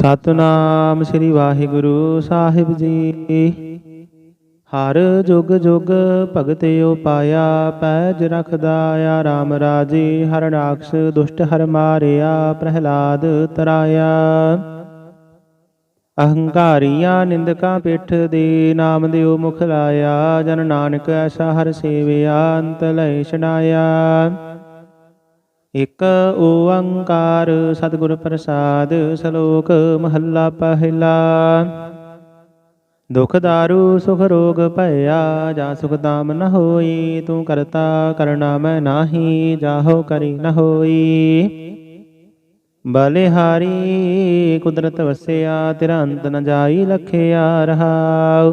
ਸਤਨਾਮ ਸ੍ਰੀ ਵਾਹਿਗੁਰੂ ਸਾਹਿਬ ਜੀ। ਹਰ ਜੁਗ ਜੁਗ ਭਗਤਿਓ ਪਾਇਆ, ਪੈਜ ਰਖਦਾ ਆ RAM ਰਾਜੇ, ਹਰ ਰਾਖਸ਼ ਦੁਸ਼ਟ ਹਰ ਮਾਰਿਆ, ਪ੍ਰਹਿਲਾਦ ਤਰਾਇਆ। ਅਹੰਕਾਰੀਆਂ ਨਿੰਦਕਾਂ ਪਿੱਠ ਦੇ ਨਾਮ ਦਿਓ ਮੁਖ ਲਾਇਆ ਜਨ ਨਾਨਕ ਐਸਾ ਹਰ ਸੇਵਿਆ, ਅੰਤ ਲੈ ਛਡਾਇਆ। ਇਕ ਓੰਕਾਰ ਸਤਿਗੁਰ ਪ੍ਰਸਾਦ ਸ਼ਲੋਕ ਮਹੱਲਾ ਪਹਿਲਾ। ਦੁਖ ਦਾਰੂ, ਸੁਖ ਰੋਗ ਭਇਆ, ਜਾ ਸੁਖ ਦਾਮ ਨ ਹੋਈ, ਤੂੰ ਕਰਤਾ ਕਰਣਾ ਮੈਂ ਨਾਹੀ, ਜਾਹੋ ਕਰੀ ਨ ਹੋਈ। ਬਲਿਹਾਰੀ, ਕੁਦਰਤ ਵਸਿਆ, ਤੇਰਾ ਅੰਤ ਨ ਜਾਈ, ਲਖਿਆ ਰਹਾਉ।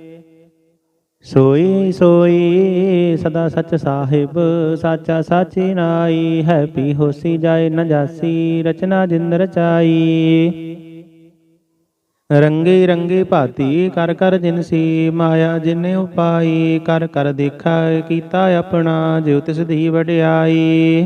ਸੋਈ ਸੋਈ ਸਦਾ ਸੱਚ ਸਾਹਿਬ ਸਾਚਾ ਸਾਚੀ ਨਾਈ। ਹੈ ਪੀ ਹੋਸੀ ਜਾਏ ਨ ਜਾਸੀ ਰਚਨਾ ਜਿੰਦ ਰਚਾਈ। ਰੰਗੇ ਰੰਗੇ ਭਾਤੀ ਕਰ ਕਰ ਜਿਨਸੀ ਮਾਇਆ ਜਿਨੇ ਉਪਾਈ। ਕਰ ਕਰ ਦੇਖਾ ਕੀਤਾ ਆਪਣਾ ਜਿਉ ਤਿਸ ਦੀ ਵਡਿਆਈ।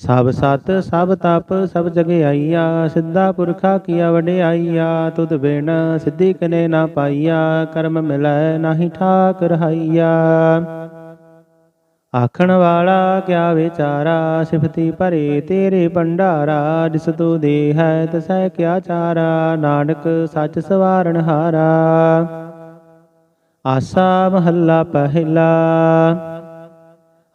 ਸਭ ਸਤ, ਸਭ ਤਪ, ਸਭ ਜਗ ਆਈਆ, ਸਿੱਧਾ ਪੁਰਖਾ ਕੀਆ ਵਡਿਆਈਆ ਤੁਧ ਬਿਨ ਸਿੱਧੀ ਕਨੇ ਨਾ ਪਾਈਆ, ਕਰਮ ਮਿਲੈ ਨਾਹੀ ਠਾਕ ਰਹਾਈਆ ਆਖਣ ਵਾਲਾ ਕਿਆ ਵਿਚਾਰਾ, ਸਿਫਤੀ ਭਰੇ ਤੇਰੇ ਭੰਡਾਰਾ, ਜਿਸ ਤੂੰ ਦੇ ਹੈ ਤਸੈ ਕਿਆ ਚਾਰਾ, ਨਾਨਕ ਸੱਚ ਸਵਾਰਨ ਹਾਰਾ। ਆਸਾ ਮਹੱਲਾ ਪਹਿਲਾ।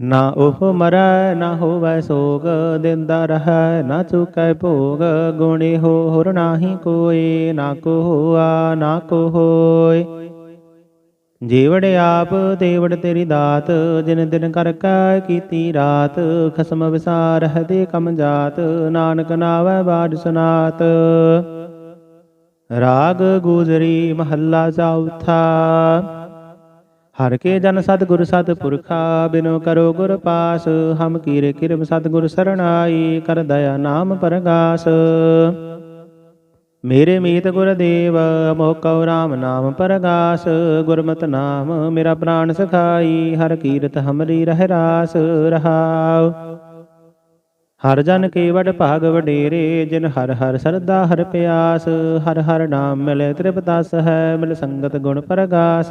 ਨਾ ਉਹ ਮਰੈ, ਨਾ ਹੋਵੈ ਸੋਗ, ਦਿੰਦਾ ਰਹੈ, ਨਾ ਚੁਕੈ ਭੋਗ। ਗੁਣੇ ਹੋ ਹੋਰ ਨਾਹੀ ਕੋਏ, ਨਾ ਕੋ ਹੋਆ, ਨਾ ਕੋ ਹੋਏ। ਜੀਵੜ ਆਪ ਦੇਵੜ ਤੇਰੀ ਦਾਤ, ਜਿਨ ਦਿਨ ਕਰ ਕੈ ਕੀਤੀ ਰਾਤ, ਖਸਮ ਵਿਸਾਰ ਹਦੇ ਕਮ ਜਾਤ, ਨਾਨਕ ਨਾਵੈ ਬਾਦ ਸੁਨਾਤ। ਰਾਗ ਗੁਜ਼ਰੀ ਮਹੱਲਾ ਚੌਥਾ। ਹਰ ਕੇ ਜਨ ਸਤਿਗੁਰ ਸਤਿਪੁਰਖਾ, ਬਿਨੋ ਕਰੋ ਗੁਰ ਪਾਸ। ਹਮ ਕੀਰੇ ਕਿਰਮ ਸਤਿਗੁਰ ਸਰਣਾਈ, ਕਰ ਦਇਆ ਨਾਮ ਪਰਗਾਸ। ਮੇਰੇ ਮੀਤ ਗੁਰਦੇਵ ਮੋਹ ਕਉ ਰਾਮ ਨਾਮ ਪਰਗਾਸ। ਗੁਰਮਤਿ ਨਾਮ ਮੇਰਾ ਪ੍ਰਾਨ ਸਖਾਈ, ਹਰ ਕੀਰਤ ਹਮਰੀ ਰਹਿ ਰਾਸ ਰਹਾਉ। ਹਰ ਜਨ ਕੇ ਵਡ ਭਾਗ ਵਡੇਰੇ, ਜਿਨ ਹਰ ਹਰ ਸਰਦਾ ਹਰ ਪਿਆਸ। ਹਰ ਹਰ ਨਾਮ ਮਿਲੇ ਤ੍ਰਿਪਤਾਸ ਹੈ, ਮਿਲ ਸੰਗਤ ਗੁਣ ਪਰਗਾਸ।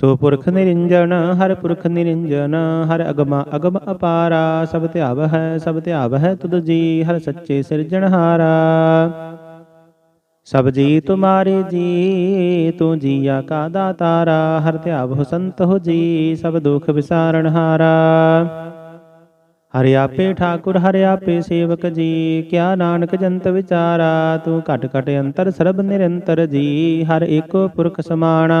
ਸੋ ਪੁਰਖ ਨਿਰੰਜਨ ਹਰ ਪੁਰਖ ਨਿਰੰਜਨ, ਹਰ ਅਗਮਾ ਅਗਮ ਅਪਾਰਾ, ਸਭ ਧਿਆਵ ਹੈ ਸਭ ਧਿਆਵ ਹੈ ਤੁਧ ਜੀ, ਹਰ ਸੱਚੇ ਸਿਰਜਣਹਾਰਾ ਸਭ ਜੀ ਤੁਮਾਰੇ ਜੀ, ਤੂੰ ਜੀਆ ਕਾ ਦਾਤਾਰਾ, ਹਰ ਧਿਆਵ ਹੋ ਸੰਤ ਹੋ ਜੀ, ਸਭ ਦੁਖ ਵਿਸਾਰਨ ਹਾਰਾ। ਹਰਿ ਆਪੇ ਠਾਕੁਰ, ਹਰਿ ਆਪੇ ਸੇਵਕ ਜੀ, ਕਿਆ ਨਾਨਕ ਜੰਤ ਵਿਚਾਰਾ, ਤੂੰ ਘਟ ਘਟ ਅੰਤਰ ਸਰਬ ਨਿਰੰਤਰ ਜੀ, ਹਰ ਏਕੋ ਪੁਰਖ ਸਮਾਣਾ।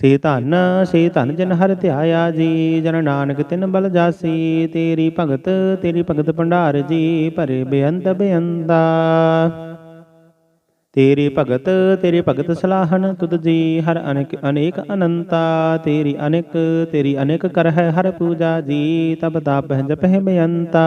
ਸੇ ਧਨ ਸੇ ਧਨ ਜਨ ਹਰ ਧਿਆਇਆ ਜੀ, ਜਨ ਨਾਨਕ ਤਿਨ ਬਲ ਜਾਸੀ, ਤੇਰੀ ਭਗਤ ਤੇਰੀ ਭਗਤ ਭੰਡਾਰ ਜੀ, ਭਰੇ ਬੇਅੰਤ ਬੇਅੰਤਾ। ਤੇਰੀ ਭਗਤ ਤੇਰੀ ਭਗਤ ਸਲਾਹਨ ਤੁਧ ਜੀ, ਹਰ ਅਨੇਕ ਅਨੇਕ ਅਨੰਤਾ। ਤੇਰੀ ਅਨੇਕ ਤੇਰੀ ਅਨੇਕ ਕਰ ਹੈ ਹਰ ਪੂਜਾ ਜੀ, ਤਬ ਤਾਪ ਜਪਹਿ ਬੇਅੰਤਾ।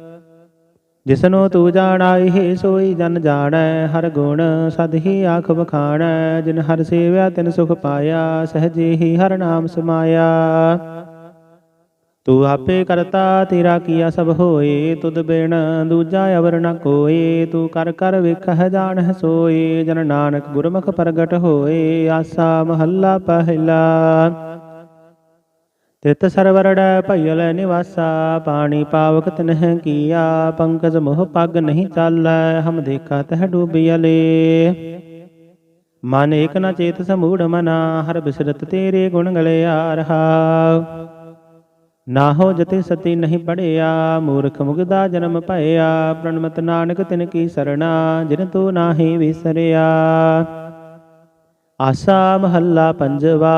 ਜਿਸਨੂੰ ਤੂੰ ਜਾਣਾਈ ਸੋਈ ਜਨ ਜਾਣੈ, ਹਰ ਗੁਣ ਸਦ ਹੀ ਆਖ ਵਖਾਣੈ, ਜਿਨ ਹਰ ਸੇਵਿਆ ਤਿਨ ਸੁਖ ਪਾਇਆ, ਸਹਜੇ ਹੀ ਹਰ ਨਾਮ ਸਮਾਇਆ। ਤੂੰ ਆਪੇ ਕਰਤਾ, ਤੇਰਾ ਕੀਆ ਸਭ ਹੋਏ, ਤੁਧ ਬਿਨ ਦੂਜਾ ਅਵਰ ਨ ਕੋਏ, ਤੂੰ ਕਰ ਕਰ ਵੇਖਹਿ ਜਾਣਹਿ ਸੋਏ, ਜਨ ਨਾਨਕ ਗੁਰਮੁਖ ਪ੍ਰਗਟ ਹੋਏ, ਆਸਾ ਮਹੱਲਾ ਪਹਿਲਾ। ਤਿਤ ਸਰਵਰੜੈ ਭਇਲ ਨਿਵਾਸਾ, ਪਾਣੀ ਪਾਵਕ ਤਿਨਹਿ ਕੀਆ, ਪੰਕਜ ਮੋਹ ਪੱਗ ਨਹੀਂ ਚਾਲੈ, ਹਮ ਦੇਖਾ ਤਹ ਡੂਬਿਅਲੇ ਮਨ ਏਕ ਨ ਚੇਤ ਸਮੂੜ ਮਨਾ, ਹਰ ਬਿਸਰਤ ਤੇਰੇ ਗੁਣ ਗਲੇ ਆ ਨਾ ਨਾਹੋ ਜਤੇ ਸਤੀ ਨਹੀਂ ਪੜਿਆ, ਮੂਰਖ ਮੁਗਦਾ ਜਨਮ ਭਇਆ, ਪ੍ਰਣਮਤ ਨਾਨਕ ਤਿਨ ਕੀ ਸਰਣਾ, ਜਿਨ ਤੂੰ ਨਾਹੀ ਵਿਸਰਿਆ। ਆਸਾ ਮਹੱਲਾ ਪੰਜਵਾ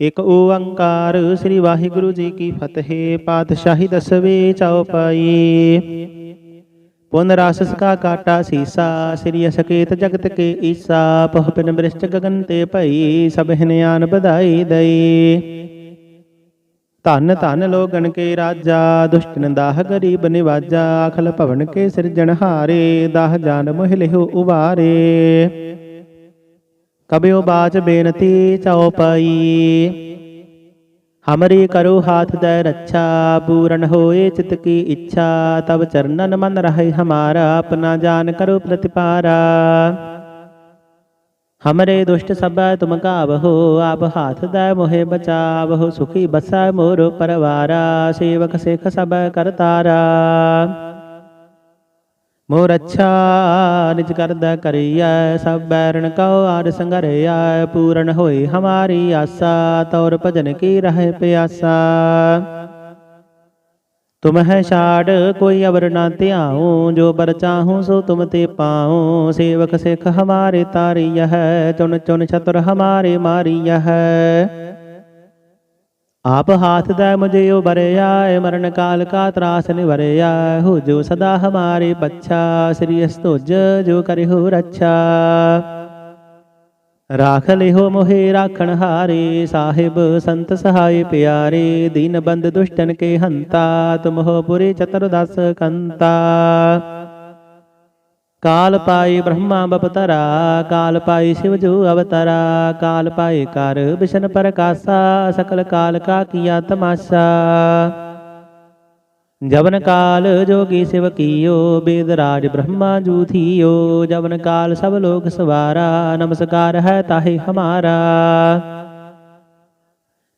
ਇਕ ਓੰਕਾਰ ਸ੍ਰੀ ਵਾਹਿਗੁਰੂ ਜੀ ਕੀ ਫਤਿਹ, ਪਾਤਸ਼ਾਹੀ ਦਸਵੇਂ ਚਉਪਾਈ। ਪੁਨ ਰਾਸਸ ਕਾ ਕਾਟਾ ਸੀਸਾ, ਸ੍ਰੀ ਅਸਕੇਤ ਜਗਤ ਕੇ ਈਸਾ, ਪਹ ਪਿਨ ਬ੍ਰਿਸ਼ਟ ਗਗਨ ਤੇ ਭਈ, ਸਭ ਹਿਨਿਆਨ ਬਧਾਈ ਦਈ। ਧਨ ਧਨ ਲੋਗਣ ਕੇ ਰਾਜਾ ਦੁਸ਼ਟਨ ਦਾਹ ਗਰੀਬ ਨਿਵਾਜਾ, ਅਖਲ ਭਵਨ ਕੇ ਸਿਰਜਣਹਾਰੇ ਦਾਹ ਜਾਨ ਮੋਹਿ ਲਿਹੁ ਉਬਾਰੇ ਕਬਿਓ ਬਾਚ ਬੇਨਤੀ ਚਉਪਾਈ। ਹਮਰੀ ਕਰੋ ਹਾਥ ਦੈ ਰੱਛਾ, ਪੂਰਨ ਹੋਏ ਚਿਤ ਕੀ ਇੱਛਾ ਤਬ ਚਰਨਨ ਮਨ ਰਹੇ ਹਮਾਰਾ, ਆਪਣਾ ਜਾਨ ਕਰੋ ਪ੍ਰਤਿਪਾਰਾ। ਹਮਰੇ ਦੁਸ਼ਟ ਸਭੈ ਤੁਮ ਕਾਵਹੋ ਆਪ ਹਾਥ ਦੈ ਮੋਹਿ ਬਚਾਵਹੋ, ਸੁਖੀ ਬਸੈ ਮੋਰ ਪਰਵਾਰਾ, ਸੇਵਕ ਸਿਖ ਸਭੈ ਕਰਤਾਰਾ। ਮੋਰ ਅੱਛਾ, ਨਿਜ ਕਰਦਾ ਕਰੀਐ, ਸਭ ਬੈਰਣ ਕਉ ਆਰ ਸੰਗਰਿਆ ਪੂਰਨ ਹੋਈ ਹਮਾਰੀ ਆਸਾ, ਤੌਰ ਭਜਨ ਕੀ ਰਹਿ ਪਿਆਸਾ। ਤੁਮ ਹੈ ਛਾੜ, ਕੋਈ ਅਵਰ ਨਾ ਧਿਆਉ, ਜੋ ਬਰ ਚਾਹੂੰ ਸੋ ਤੁਮ ਤੇ ਪਾਉ, ਸੇਵਕ ਸਿਖ ਹਮਾਰੇ ਤਾਰੀਯ ਹੈ, ਚੁਣ ਚੁਣ ਛਤਰ ਹਮਾਰੇ ਮਾਰੀਯ ਹੈ। ਆਪ ਹਾਥ ਦਾ ਮੁਝੇ ਉਬਰਿਆ ਮਰਨ ਕਾਲ ਕਾ ਤਰਾਸ ਨਿਵਰਿਆ ਹੋ ਜੋ ਸਦਾ ਹਮਾਰੇ ਬੱਚਾ ਸ੍ਰੀ ਅਸਤੁਜ ਜੋ ਕਰਿਹੁ ਰੱਛਾ। ਰਾਖ ਲਿਹੋ ਮੋਹਿ ਰਾਖਣ ਹਾਰੇ, ਸਾਹਿਬ ਸੰਤ ਸਹਾਇ ਪਿਆਰੇ, ਦੀਨ ਬੰਦ ਦੁਸ਼ਟਨ ਕੇ ਹੰਤਾ ਤੁਮ ਹੋ ਪੁਰੇ ਚਤੁਰਦਸ ਕੰਤਾ। ਕਾਲ ਪਾਈ ਬ੍ਰਹਮਾ ਬਪਤਰਾ, ਕਾਲ ਪਾਈ ਸਿਵ ਜੋ ਅਵਤਰਾ, ਕਾਲ ਪਾਈ ਕਰ ਬਿਸ਼ਨ ਪ੍ਰਕਾਸ਼ਾ, ਸਕਲ ਕਾਲ ਕਾ ਕੀਆ ਤਮਾਸ਼ਾ। ਜਵਨ ਕਾਲ ਜੋਗੀ ਸਿਵ ਕੀਓ, ਬੇਦ ਰਾਜ ਬ੍ਰਹਮਾ ਜੂ ਥੀਓ। ਜਵਨ ਕਾਲ ਸਭ ਲੋਕ ਸਵਾਰਾ, ਨਮਸਕਾਰ ਹੈ ਤਾਹੇ ਹਮਾਰਾ।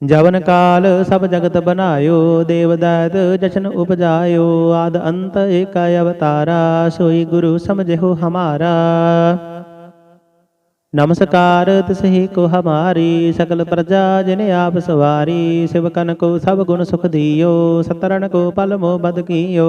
ਜਵਨ ਕਾਲ ਸਭ ਜਗਤ ਬਨਾਇਓ ਦੇਵ ਦਾਤ ਜਸ਼ਨ ਉਪਜਾਇਓ, ਆਦ ਅੰਤ ਏਕਾ ਅਵਤਾਰਾ, ਸੋਈ ਗੁਰੂ ਸਮਝਿਓ ਹਮਾਰਾ। ਨਮਸਕਾਰ ਤਿਸਹੀ ਕੋ ਹਮਾਰੀ, ਸਕਲ ਪ੍ਰਜਾ ਜਿਨ ਆਪ ਸਵਾਰੀ ਸਿਵਕਨ ਕੋ ਸਭ ਗੁਣ ਸੁਖ ਦਿਓ ਸਤਰਨ ਕੋ ਪਲ ਮੋ ਬਦ ਕੀਓ।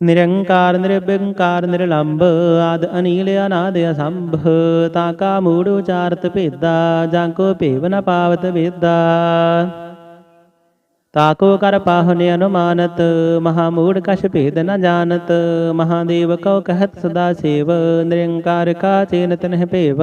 ਨਿਰੰਕਾਰ ਨਿਰਵਿੰਕਾਰ ਨਿਰਲੰਭ ਆਦ ਅਨੀਲ ਅਨਾਦ ਅਸੰਭ ਤਾਂ ਕਾ ਮੂੜ ਉਚਾਰਤ ਭੇਦਾ ਜਾਂ ਕੋ ਭੇਵ ਨ ਪਾਵਤ ਵੇਦਾ ਤਾਕੋ ਕਰ ਪਾਹੁਨੇ ਅਨੁਮਾਨਤ ਮਹਾ ਮੂੜ ਕਛ ਭੇਦ ਨ ਜਾਣਤ ਮਹਾਦੇਵ ਕਉ ਕਹਿਤ ਸਦਾ ਸੇਵ ਨਿਰੰਕਾਰ ਕਾ ਚੇਨ ਤਨਹਿ ਭੇਵ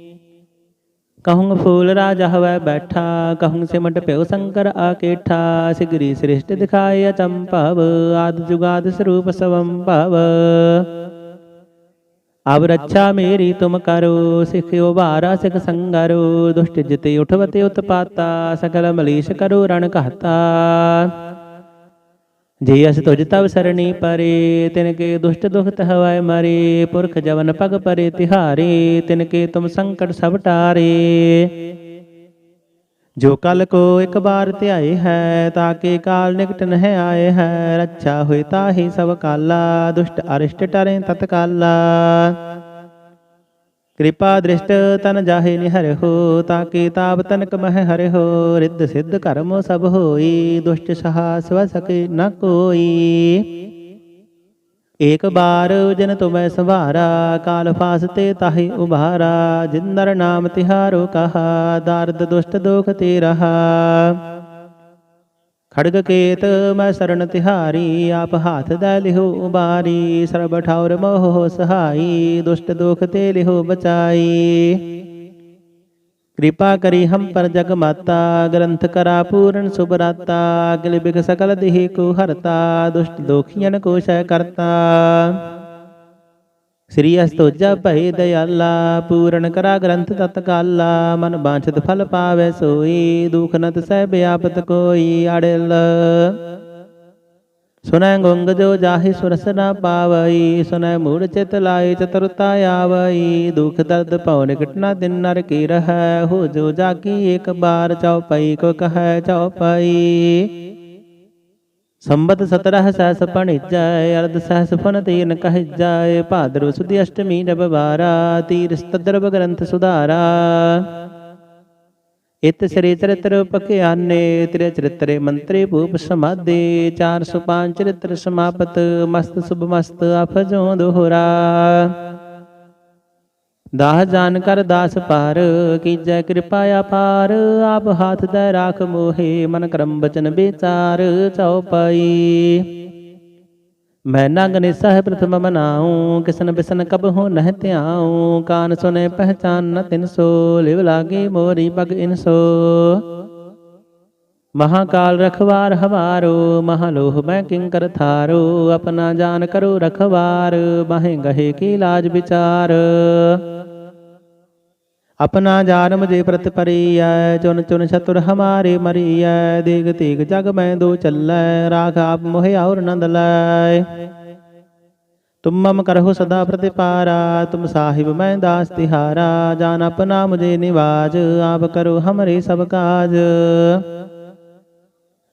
ਕਹੂੰ ਫੂਲ ਰਾਜਾ ਹਵੈ ਬੈਠਾ, ਕਹੂੰ ਸਿਮਟ ਪਿਓ ਸ਼ੰਕਰ ਆਕੇਠਾ, ਸਿਗਰੀ ਸ੍ਰਿਸ਼ਟ ਦਿਖਾਏ ਅਚੰਭਵ ਆਦ ਜੁਗਾਦ ਸਰੂਪ ਸਵੰ ਭਵ। ਅਬ ਰੱਛਾ ਮੇਰੀ ਤੁਮ ਕਰੋ, ਸਿਖਿਓ ਬਾਰਾ ਸਿਖ ਸੰਗਰੋ, ਦੁਸ਼ਟ ਜਿਤੇ ਉਠਵਤੇ ਉਤਪਾਤਾ ਸਕਲ ਮਲੀਸ਼ ਕਰੋ ਰਣ ਕਹਤਾ ਜੇ ਅਸ ਤੁਜ ਤਵ ਸਰਣੀ ਪਰੇ ਤਿਨ ਕੇ ਦੁਸ਼ਟ ਦੁਖਤ ਹਵੈ ਮਰੇ, ਪੁਰਖ ਜਵਨ ਪਗ ਪਰੇ, ਤਿਹਾਰੇ ਤਿਨ ਕੇ ਤੁਮ ਸੰਕਟ ਸਭ ਟਾਰੇ। ਜੋ ਕਲ ਕੋ ਇੱਕ ਬਾਰ ਧਿਆਏ ਹੈ ਤਾਕੇ ਕਾਲ ਨਿਕਟ ਨਹਿ ਆਏ ਹੈ, ਰੱਛਾ ਹੋਇ ਤਾਹੀ ਸਭ ਕਾਲਾ, ਦੁਸ਼ਟ ਅਰਿਸ਼ਟ ਟਰੇ ਤਤਕਾਲਾ। ਕਿਰਪਾ ਦ੍ਰਿਸ਼ਟ ਤਨ ਜਾਹੇ ਨਿਹਰਿਓ ਤਾਕੇ ਤਾਪ ਤਨਕ ਮਹਿ ਹਰਿਓ ਰਿੱਧ ਸਿੱਧ ਕਰਮ ਸਭ ਹੋਈ, ਦੁਸ਼ਟ ਸਹਾ ਸਵ ਸਕੇ ਨ ਕੋਈ। ਏਕ ਬਾਰ ਜਨ ਤੁਮੈ ਸੰਭਾਰਾ, ਕਾਲ ਫਾਸਤੇ ਤਾਹੇ ਉਭਾਰਾ, ਜਿੰਦਰ ਨਾਮ ਤਿਹਾਰੋ ਕਹਾ, ਦਰਦ ਦੁਸ਼ਟ ਦੋਖ ਤੇ ਰਹਾ ਖੜਗ ਕੇਤ ਮੈਂ ਸ਼ਰਨ ਤਿਹਾਰੀ, ਆਪ ਹਾਥ ਦਾ ਲਿਹੋ ਉਬਾਰੀ ਸਰਬ ਠੌਰ ਮੋਹ ਸਹਾਈ, ਦੁਸ਼ਟ ਦੁਖ ਤੇ ਲਿਹੋ ਬਚਾਈ। ਕਿਰਪਾ ਕਰੀ ਹਮ ਪਰ ਜਗ ਮਾਤਾ, ਗ੍ਰੰਥ ਕਰਾ ਪੂਰਨ ਸੁਭਰਾਤਾ, ਅਗਲ ਬਿਗ ਸਕਲ ਦੇਹ ਕੋ ਹਰਤਾ, ਦੁਸ਼ਟ ਦੋਖੀਆਂ ਕੋ ਸ਼ੈ ਕਰਤਾ। ਸ੍ਰੀ ਅਸਤੋਜਾ ਭਏ ਦਇਆਲਾ, ਪੂਰਨ ਕਰਾ ਗ੍ਰੰਥ ਤਤਕਾਲਾ ਮਨ ਬਾਂਛਤ ਫਲ ਪਾਵੇ ਸੋਈ, ਦੁਖ ਨਤ ਸਹਿ ਬਿਆਪਤ ਕੋਈ ਅੜਲ। ਸੁਨੈ ਗੁੰਗ ਜੋ ਜਾਹਿ ਸੁਰਸ ਨਾ ਪਾਵਈ ਸੁਨੈ ਮੂੜ ਚਿਤ ਲਾਏ ਚਤੁਰਤਾ ਆਵਈ, ਦੁਖ ਦਰਦ ਭਉ ਨਿਕਟ ਨਾ ਦਿਨ ਨਰ ਕੀ ਰਹੈ, ਹੋ ਜੋ ਜਾਗੀ ਇੱਕ ਬਾਰ ਚਉਪਈ ਕੋ ਕਹੈ ਚਉਪਈ ਸੰਬਤ ਸਤਰਹ ਸਹਸ ਪਣਿਜੈ ਅਰਧ ਸਹਸ ਫਨ ਤੀਨ ਕਹਿਜੈ ਭਾਦਰਵ ਸੁਦੀ ਅਸ਼ਟਮੀ ਨਬ ਬਾਰਾ ਤੀਰ ਸਤਦਰਬ ਗ੍ਰੰਥ ਸੁਧਾਰਾ। ਇਤ ਸ੍ਰੀ ਚਰਿਤ੍ਰ ਪਖਿਆਨੇ, ਤ੍ਰਿ ਚਰਿਤਰੇ ਮੰਤਰੀ ਭੂਪ ਸਮਾਦੇ 405 ਚਰਿਤ੍ਰ ਸਮਾਪਤ, ਮਸਤ ਸੁਭ ਮਸਤ ਅਫਜੋ ਦੋਹਰਾ। ਦਾਹ ਜਾਨ ਕਰ ਦਾਸ ਪਾਰ ਕੀਜੈ ਕਿਰਪਾ ਅਪਾਰ, ਆਪ ਹਾਥ ਦੇ ਰਾਖ ਮੋਹੇ, ਮਨ ਕਰਮ ਬਚਨ ਵਿਚਾਰ ਚਉਪਈ ਮੈਂ ਨੰਗ ਨਿਸਹ ਪ੍ਰਥਮ ਮਨਾਉ, ਕਿਸਨ ਬਿਸਨ ਕਬ ਨਹਿ ਧਿਆਉ, ਕਾਨ ਸੁਨੇ ਪਹਿਚਾਨ ਨ ਤਿਨ ਸੋ, ਲਿਵ ਲਾਗੇ ਮੋਰੀ ਪਗ ਇਨਸੋ ਮਹਾਕਾਲ ਰਖਵਾਰ ਹਵਾਰੋ, ਮਹਾਲੋਹ ਮੈਂ ਕਿੰਕਰ ਥਾਰੋ, ਆਪਣਾ ਜਾਨ ਕਰੋ ਰਖਵਾਰ, ਬਾਹੇ ਗਹੇ ਕੀ ਲਾਜ ਵਿਚਾਰ। ਆਪਣਾ ਜਾਨ ਮੁਝੇ ਪ੍ਰਤ ਪਰੀਐ, ਚੁਨ ਚੁਨ ਛਤੁਰ ਹਮਾਰੇ ਮਰੀਐ, ਦੇਗ ਤੇਗ ਜਗ ਮੈਂ ਦੋ ਚੱਲੈ, ਰਾਖ ਆਪ ਮੋਹਿ ਔਰ ਨੰਦ ਲੈ। ਤੁਮ ਮਮ ਕਰਹੁ ਸਦਾ ਪ੍ਰਤਿਪਾਰਾ, ਤੁਮ ਸਾਹਿਬ ਮੈਂ ਦਾਸ ਤਿਹਾਰਾ, ਜਾਨ ਆਪਣਾ ਮੁਝੇ ਨਿਵਾਜ, ਆਪ ਕਰੋ ਹਮਰੇ ਸਭ ਕਾਜ।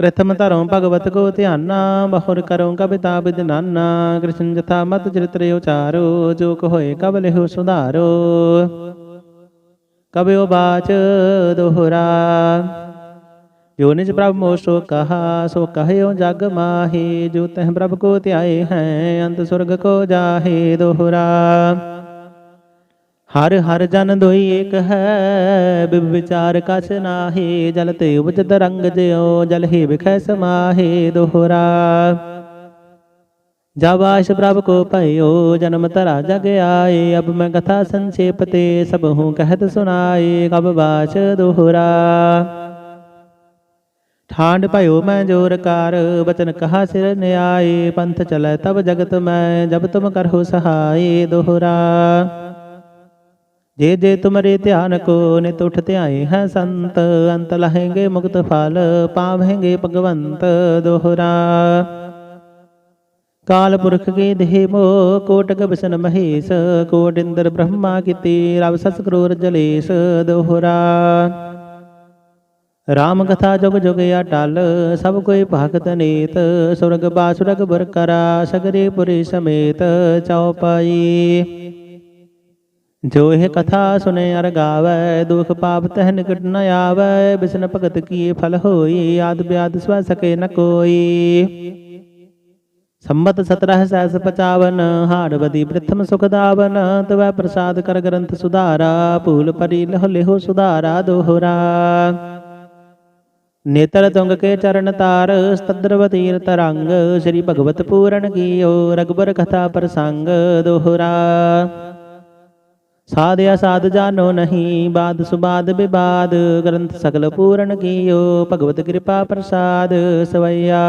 ਪ੍ਰਥਮ ਧਰੋਂ ਭਗਵਤ ਕੋ ਧਿਆਨਾ ਬਹੁਰ ਕਰੋ ਕਬਿਤਾ ਬਿਦ ਨਾਨਾ, ਕ੍ਰਿਸ਼ਨ ਜਥਾ ਮਤ ਚਰਿਤ੍ਰ ਉਚਾਰੋ, ਜੋ ਕ ਕਬ ਲਿਹੁ ਸੁਧਾਰੋ। ਕਬਿਓ ਬਾਚ ਦੋਹਰਾ, ਜੋ ਨਿਜ ਪ੍ਰਭ ਮੋਹ ਸੋ ਕਹਾ, ਸੋ ਕਹਿਓ ਜਗ ਮਾਹੀ, ਜੋ ਤਹ ਪ੍ਰਭ ਕੋ ਧਿਆਏ ਹੈ, ਅੰਤ ਸੁਰਗ ਕੋ ਜਾਹੇ ਦੋਹਰਾ। ਹਰ ਹਰ ਜਨ ਦੋਈ ਏਕ ਹੈ, ਬਿਬ ਵਿਚਾਰ ਕਛ ਨਾਹੀ, ਜਲ ਤੇ ਉਪਜਤ ਰੰਗ ਜਿਉ, ਜਲ ਹੀ ਵਿਖੈ ਸਮਾਹੇ ਦੋਹਰਾ। ਜਬ ਆਸ਼ ਪ੍ਰਭ ਕੋ ਭਇਓ, ਜਨਮ ਤਰਾ ਜਗ ਆਏ, ਅਬ ਮੈਂ ਕਥਾ ਸੰਖੇਪ ਤੇ ਸਭ ਹੂੰ ਕਹਿਤ ਸੁਨਾਏ ਕਬ ਬਾਚ ਦੋਹਰਾ। ਠਾਂਡ ਭਇਓ ਮੈਂ ਜੋਰ ਕਰ, ਬਚਨ ਕਹਾ ਸਿਰ ਨਿਆਏ, ਪੰਥ ਚਲੈ ਤਬ ਜਗਤ ਮੈਂ, ਜਬ ਤੁਮ ਕਰਹੁ ਸਹਾਈ ਦੋਹਰਾ। ਜੇ ਜੇ ਤੁਮਰੇ ਧਿਆਨ ਕੋ ਨਿਤ ਉਠ ਧਿਆਏ ਹੈ ਸੰਤ, ਅੰਤ ਲਹੇਂਗੇ ਮੁਕਤ ਫਲ ਪਾਵਹਿੰਗੇ ਭਗਵੰਤ ਦੋਹਰਾ। ਕਾਲ ਪੁਰਖ ਕੇ ਦੇਹ ਮੋ, ਕੋਟਕ ਬਿਸ਼ਨ ਮਹੇਸ਼ ਕੋਟ ਇੰਦਰ ਬ੍ਰਹਮਾ ਕੀਤੇ ਰਵ ਸਸ ਕਰੋਰ ਜਲੇਸ਼ ਦੋਹਰਾ। ਰਾਮ ਕਥਾ ਜੁਗ ਜੁਗ ਅਟਲ, ਸਭ ਕੋਈ ਭਗਤ ਨੀਤ, ਸੁਰਗ ਬਾਸੁਰਗ ਬਰ ਕਰਾ, ਸਗਰੇ ਪੁਰੀ ਸਮੇਤ ਚਉਪਾਈ ਜੋ ਇਹ ਕਥਾ ਸੁਨੇ ਅਰ ਗਾਵੈ, ਦੁਖ ਪਾਪ ਤਹਿ ਨਿਕਟ ਨ ਆਵੈ, ਬਿਸ਼ਨ ਭਗਤ ਕੀਏ ਫਲ ਹੋਈ, ਆਦ ਬਿਆਦ ਸਵ ਸਕੇ ਨ ਕੋਈ। ਸੰਮਤ 17 ਸੈਸ 55 ਹਾੜਵਦੀ ਪ੍ਰਥਮ ਸੁਖ ਤਵੈ ਪ੍ਰਸਾਦ ਕਰ ਗ੍ਰੰਥ ਸੁਧਾਰਾ, ਭੂਲ ਪਰੀ ਲਹ ਲਿਹੋ ਸੁਧਾਰਾ ਦੋਹਰਾ। ਨੇਤਰ ਤੁੰਗ ਕੇ ਚਰਨ ਤਾਰ ਸਤਦਰਵ ਤੀਰਤ ਰੰਗ, ਸ੍ਰੀ ਭਗਵਤ ਪੂਰਨ ਕੀਓ, ਰਗਬਰ ਕਥਾ ਪ੍ਰਸੰਗ ਦੋਹਰਾ। ਸਾਧਿਆ ਸਾਧ ਜਾਨੋ ਨਹੀਂ, ਬਾਦ ਸੁਬਾਦ ਵਿਵਾਦ ਗ੍ਰੰਥ ਸਗਲ ਪੂਰਨ ਕੀਓ, ਭਗਵਤ ਕਿਰਪਾ ਪ੍ਰਸਾਦ ਸਵਈਆ।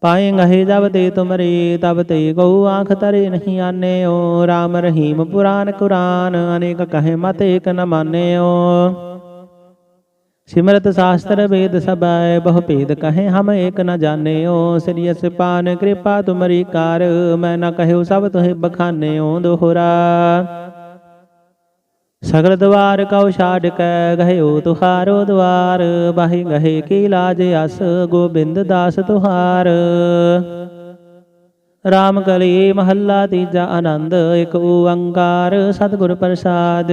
ਪਾਏਂਗੇ ਜਬ ਤੇ ਤੁਮਰੇ, ਤਬ ਤੇ ਗਉ ਆਖ ਤਰੇ ਨਹੀਂ ਆਨੇਓ RAM ਰਹੀਮ ਪੁਰਾਨ ਕੁਰਾਨ, ਅਨੇਕ ਕਹੇ ਮਤ ਏਕ ਨ ਮਾਨੇਓ। ਸਿਮਰਤ ਸ਼ਾਸਤਰ ਵੇਦ ਸਬੈ ਬਹੁ ਭੇਦ ਕਹੇ ਹਮ ਏਕ ਨ ਜਾਣਿਓ। ਸ੍ਰੀ ਅਸਪਾਨ ਕਿਰਪਾ ਤੁਮਰੀ ਕਾਰ, ਮੈਂ ਨ ਕਹਿਓ ਸਭ ਤੋਹਿ ਬਖਾਨਿਓ ਦੋਹਰਾ। ਸਗਲ ਦਵਾਰ ਕਉ ਛਾੜ ਕੈ, ਗਹਿਓ ਤੁਹਾਰੋ ਦਵਾਰ। ਬਾਹੀ ਗਹੇ ਕੀ ਲਾਜ ਅਸ, ਗੋਬਿੰਦ ਦਾਸ ਤੁਹਾਰ। ਰਾਮ ਕਲੀ ਮਹੱਲਾ ਤੀਜਾ ਆਨੰਦ, ਇਕ ਓੰਕਾਰ ਸਤਿਗੁਰ ਪ੍ਰਸਾਦ।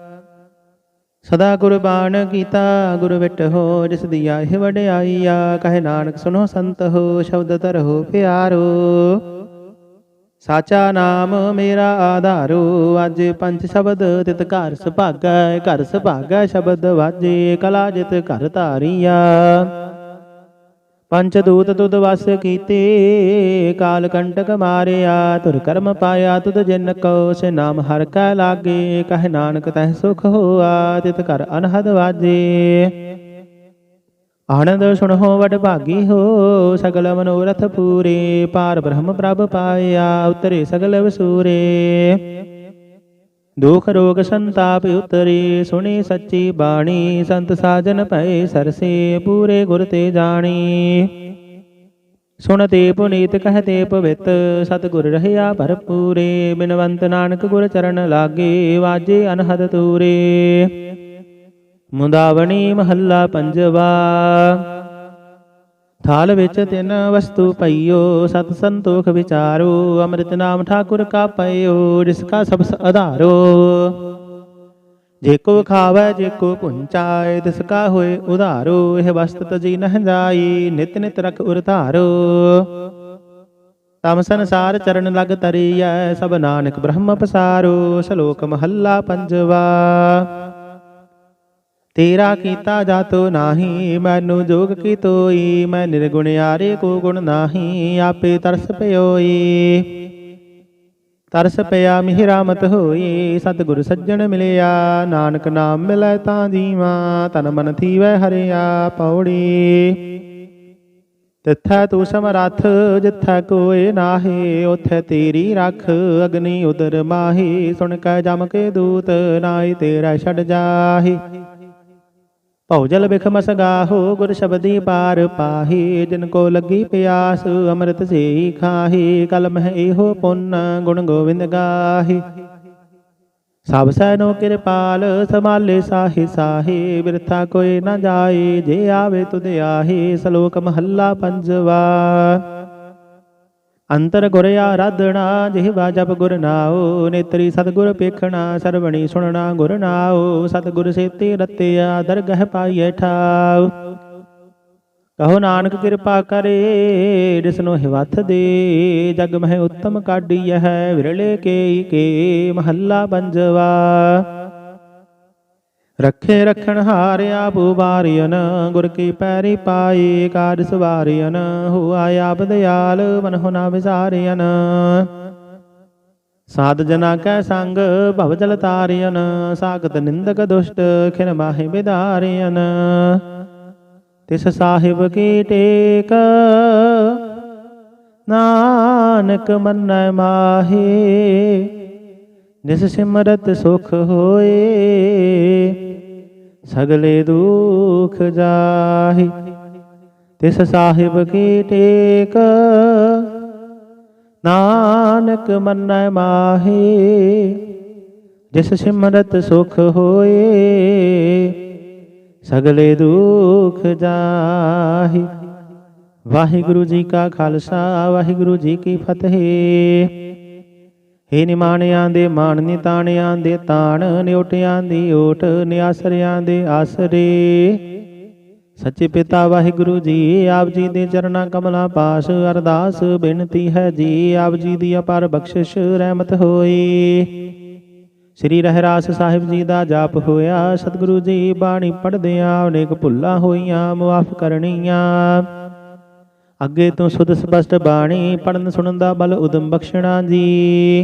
ਸਦਾ ਗੁਰਬਾਣ ਕੀਤਾ, ਗੁਰ ਵਿਟ ਹੋ, ਜਿਸ ਦੀ ਆਹ ਵਡਿਆਈਆ ਕਹੇ ਨਾਨਕ ਸੁਨੋ ਸੰਤ ਹੋ, ਸ਼ਬਦ ਧਰੋ ਪਿਆਰੋ। ਸਾਚਾ ਨਾਮ ਮੇਰਾ ਆਧਾਰੋ, ਅੱਜ ਪੰਜ ਸ਼ਬਦ ਤਿਤ ਘਰ ਸੁਭਾਗੈ ਘਰ ਸੁਭਾਗੈ ਸ਼ਬਦ ਵਾਜੇ, ਕਲਾ ਜਿਤ ਘਰ ਧਾਰੀਆ। ਪੰਚ ਦੂਤ ਤੁਧ ਵਸ ਕੀਤੇ, ਕਾਲ ਕੰਟਕ ਮਾਰਿਆ, ਤੁਰ ਕਰਮ ਪਾਇਆ, ਤੁਧ ਜਿਨ ਕੋ ਸੇ ਨਾਮ ਹਰ ਕੈ ਲਾਗੇ, ਕਹਿ ਨਾਨਕ ਤਹਿ ਸੁਖ ਹੋਆ, ਤਿਤ ਕਰ ਅਨਹਦ ਵਾਜੇ। ਆਨੰਦ ਸੁਣੋ ਵਡ ਭਾਗੀ ਹੋ, ਸਗਲ ਮਨੋਰਥ ਪੂਰੇ ਪਾਰ ਬ੍ਰਹਮ ਪ੍ਰਭ ਪਾਇਆ, ਉਤਰੇ ਸਗਲ ਵਸੂਰੇ। ਦੁਖ ਰੋਗ ਸੰਤਾਪ ਉਤਰੇ, ਸੁਣੀ ਸੱਚੀ ਬਾਣੀ, ਸੰਤ ਸਾਜਨ ਭਏ ਸਰਸੇ, ਪੂਰੇ ਗੁਰ ਤੇ ਜਾਣੀ। ਸੁਣਤੇ ਪੁਨੀਤ ਕਹਤੇ ਪਵਿੱਤ, ਸਤਿਗੁਰ ਰਹਿਆ ਭਰਪੂਰੇ, ਬਿਨਵੰਤ ਨਾਨਕ ਗੁਰ ਚਰਨ ਲਾਗੇ, ਵਾਜੇ ਅਨਹਦ ਤੂਰੇ ਮੁੰਦਾਵਣੀ ਮਹੱਲਾ ਪੰਜਵਾ ਥਾਲ ਵਿੱਚ ਤਿੰਨ ਵਸਤੂ ਪਈਓ, ਸਤ ਸੰਤੋਖ ਵਿਚਾਰੋ, ਅੰਮ੍ਰਿਤ ਨਾਮ ਠਾਕੁਰ ਕਾ ਪਈਓ, ਜਿਸ ਕਾ ਸਬਸ ਆਧਾਰੋ ਜੇ ਕੋ ਖਾਵੈ, ਜੇ ਕੋ ਪੁੰਚਾਏ, ਤਿਸ ਕਾ ਹੋਏ ਉਧਾਰੋ, ਇਹ ਵਸਤ ਤਜੀ ਨਹ ਜਾਈ, ਨਿਤ ਨਿਤ ਰਖ ਉਰਧਾਰੋ ਤਮ ਸੰਸਾਰ ਚਰਨ ਲਗ ਤਰੀਐ, ਸਭ ਨਾਨਕ ਬ੍ਰਹਮ ਪਸਾਰੋ, ਸ਼ਲੋਕ ਮਹੱਲਾ ਪੰਜਵਾ। ਤੇਰਾ ਕੀਤਾ ਜਾਤੋ ਨਾਹੀ, ਮੈਨੂੰ ਜੋਗ ਕੀ ਤੋਈ? ਮੈਂ ਨਿਰਗੁਣ ਆਰੇ ਕੋ ਗੁਣ ਨਾਹੀ, ਆਪੇ ਤਰਸ ਪਇਓਈ ਤਰਸ ਪਿਆ ਮਿਹ ਰਾਮਤ ਹੋਈ, ਸਤਿਗੁਰ ਸੱਜਣ ਮਿਲਿਆ। ਨਾਨਕ ਨਾਮ ਮਿਲੈ ਤਾਂ ਜੀਵਾ, ਤਨ ਮਨ ਥੀਵੈ ਹਰਿਆ ਪੌੜੀ। ਤਿੱਥੈ ਤੂੰ ਸਮਰੱਥ, ਜਿੱਥੈ ਕੋਏ ਨਾਹੀ ਉਥੈ ਤੇਰੀ ਰੱਖ। ਅਗਨੀ ਉਦਰ ਮਾਹੀ, ਸੁਣ ਕੈ ਜਮ ਕੇ ਦੂਤ ਨਾਈ ਤੇਰਾ ਛੱਡ ਜਾਹੀ। ਭਉ ਬਿਖ ਮਸਗਾਹੋ ਗੁਰ ਸ਼ਬਦੀ ਪਾਰ ਪਾਹੀ, ਜਿਨ ਕੋ ਲੱਗੀ ਪਿਆਸ ਅੰਮ੍ਰਿਤ ਸੇ ਖਾਹੀ, ਕਲ ਮਹਿ ਇਹੋ ਪੁੰਨ ਗੁਣ ਗੋਬਿੰਦ ਗਾਹੀ। ਸਭ ਸੈਨੋ ਕਿਰਪਾਲ ਸਮਾਲੇ ਸਾਹੀ ਸਾਹੀ, ਬਿਰਥਾ ਕੋਈ ਨਾ ਜਾਏ, ਜੇ ਆਵੇ ਤੁਧ ਆਹੀ, ਸ਼ਲੋਕ ਮਹੱਲਾ ਪੰਜਵਾ। ਅੰਤਰ ਗੁਰ ਆਰਾਧਣਾ ਜਿਹਵਾ ਜਪ ਗੁਰ ਨਾਉ, ਨੇਤਰੀ ਸਤਗੁਰ ਪੇਖਣਾ, ਸਰਵਣੀ ਸੁਣਨਾ ਗੁਰ ਨਾਉ, ਸਤਗੁਰ ਸੇਤੀ ਰਤਿਆ, ਦਰਗਹਿ ਪਾਈਐ ਠਾਉ। ਕਹੋ ਨਾਨਕ ਕਿਰਪਾ ਕਰੇ ਜਿਸਨੂੰ ਹਿਵਥ ਦੇ, ਜਗ ਮਹਿ ਉੱਤਮ ਕਾਢੀਐ ਹੈ, ਵਿਰਲੇ ਕੇ ਕੇ ਮਹੱਲਾ ਪੰਜਵਾ ਰੱਖੇ ਰਖਣ ਹਾਰਿਆ ਬੁਬਾਰੀਨ ਗੁਰ ਕੀ ਪੈਰੀ ਪਾਈ ਕਾਜ ਸਵਾਰੀਨ ਹੁਆ ਆਪ ਦਿਆਲ, ਮਨ ਹੁਨਾ ਵਿਸਾਰੀਨ ਸਾਧ ਜਨਾ ਕੈ ਸੰਗ, ਭਵ ਜਲ ਤਾਰਿਅਨ ਸਾਗਤ ਨਿੰਦਕ ਦੁਸ਼ਟ, ਖਿਨ ਮਾਹਿ ਬਿਦਾਰਿਨ ਤਿਸ ਸਾਹਿਬ ਕੀ ਟੇਕ, ਨਾਨਕ ਮੰਨੈ ਮਾਹੀ, ਜਿਸ ਸਿਮਰਤ ਸੁਖ ਹੋਏ ਸਗਲੇ ਦੁਖ ਜਾਹੀ। ਤਿਸ ਸਾਹਿਬ ਕੀ ਟੇਕ? ਨਾਨਕ ਮੰਨੈ ਮਾਹੀ। ਜਿਸ ਸਿਮਰਤ ਸੁਖ ਹੋਏ, ਸਗਲੇ ਦੁਖ ਜਾਹੀ। ਵਾਹਿਗੁਰੂ ਜੀ ਕਾ ਖਾਲਸਾ, ਵਾਹਿਗੁਰੂ ਜੀ ਕੀ ਫਤਿਹ। ਹੇ ਨਿਮਾਣਿਆਂ ਦੇ ਮਾਣ ਨਿਤਾਣਿਆਂ ਦੇ ਤਾਣ, ਨਿਉਟਿਆਂ ਦੀ ਓਟ, ਨਿਆਸਰਿਆਂ ਦੇ ਆਸਰੇ। ਸੱਚੇ ਪਿਤਾ ਵਾਹਿਗੁਰੂ ਜੀ, ਆਪ ਜੀ ਦੇ ਚਰਨਾਂ ਕਮਲਾਂ ਪਾਸ, ਅਰਦਾਸ ਬੇਨਤੀ ਹੈ ਜੀ, ਆਪ ਜੀ ਦੀ ਅਪਾਰ ਬਖਸ਼ਿਸ਼, ਰਹਿਮਤ ਹੋਈ ਸ੍ਰੀ ਰਹਿਰਾਸ ਸਾਹਿਬ ਜੀ ਦਾ ਜਾਪ ਹੋਇਆ, ਸਤਿਗੁਰੂ ਜੀ ਬਾਣੀ ਪੜ੍ਹਦਿਆਂ ਅਨੇਕ ਭੁੱਲਾਂ ਹੋਈਆਂ, ਮੁਆਫ ਕਰਨੀਆਂ। ਅੱਗੇ ਤੋਂ ਸੁਧ ਸਪਸ਼ਟ ਬਾਣੀ ਪੜਨ ਸੁਣਨ ਦਾ ਬਲ ਉਦਮ ਬਖਸ਼ਣਾ ਜੀ।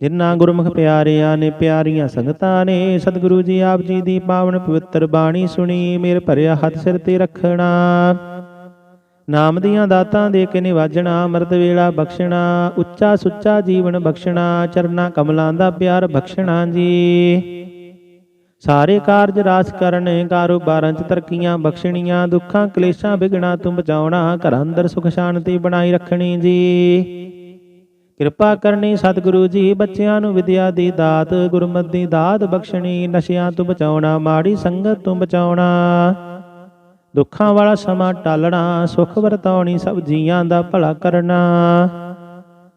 ਜਿਨ੍ਹਾਂ ਗੁਰਮੁਖ ਪਿਆਰਿਆਂ ਨੇ ਪਿਆਰੀਆਂ ਸੰਗਤਾਂ ਨੇ ਸਤਿਗੁਰੂ ਜੀ ਆਪ ਜੀ ਦੀ ਪਾਵਨ ਪਵਿੱਤਰ ਬਾਣੀ ਸੁਣੀ ਮੇਰ ਭਰਿਆ ਹੱਥ ਸਿਰ ਤੇ ਰੱਖਣਾ। ਨਾਮ ਦੀਆਂ ਦਾਤਾਂ ਦੇ ਕੇ ਨਿਵਾਜਣਾ ਅੰਮ੍ਰਿਤ ਵੇਲਾ ਬਖਸ਼ਣਾ ਉੱਚਾ ਸੁੱਚਾ ਜੀਵਨ ਬਖਸ਼ਣਾ ਚਰਨਾ ਕਮਲਾਂ ਦਾ ਪਿਆਰ ਬਖਸ਼ਣਾ ਜੀ। ਸਾਰੇ ਕਾਰਜ ਰਾਸ ਕਰਨੇ ਕਾਰੋਬਾਰਾਂ ਚ ਤਰੱਕੀਆਂ, ਬਖਸ਼ਣੀਆਂ, ਦੁੱਖਾਂ, ਕਲੇਸ਼ਾਂ ਵਿਗਣਾ ਤੋਂ ਬਚਾਉਣਾ, ਘਰਾਂ ਅੰਦਰ ਸੁਖ ਸ਼ਾਂਤੀ ਬਣਾਈ ਰੱਖਣੀ ਜੀ। ਕਿਰਪਾ ਕਰਨੀ ਸਤਿਗੁਰੂ ਜੀ, ਬੱਚਿਆਂ ਨੂੰ ਵਿਦਿਆ ਦੀ ਦਾਤ, ਗੁਰਮਤਿ ਦੀ ਦਾਤ ਬਖਸ਼ਣੀ, ਨਸ਼ਿਆਂ ਤੋਂ ਬਚਾਉਣਾ, ਮਾੜੀ ਸੰਗਤ ਤੋਂ ਬਚਾਉਣਾ। ਦੁੱਖਾਂ ਵਾਲਾ ਸਮਾਂ ਟਾਲਣਾ, ਸੁਖ ਵਰਤਾਉਣੀ, ਸਭ ਜੀਆਂ ਦਾ ਭਲਾ ਕਰਨਾ।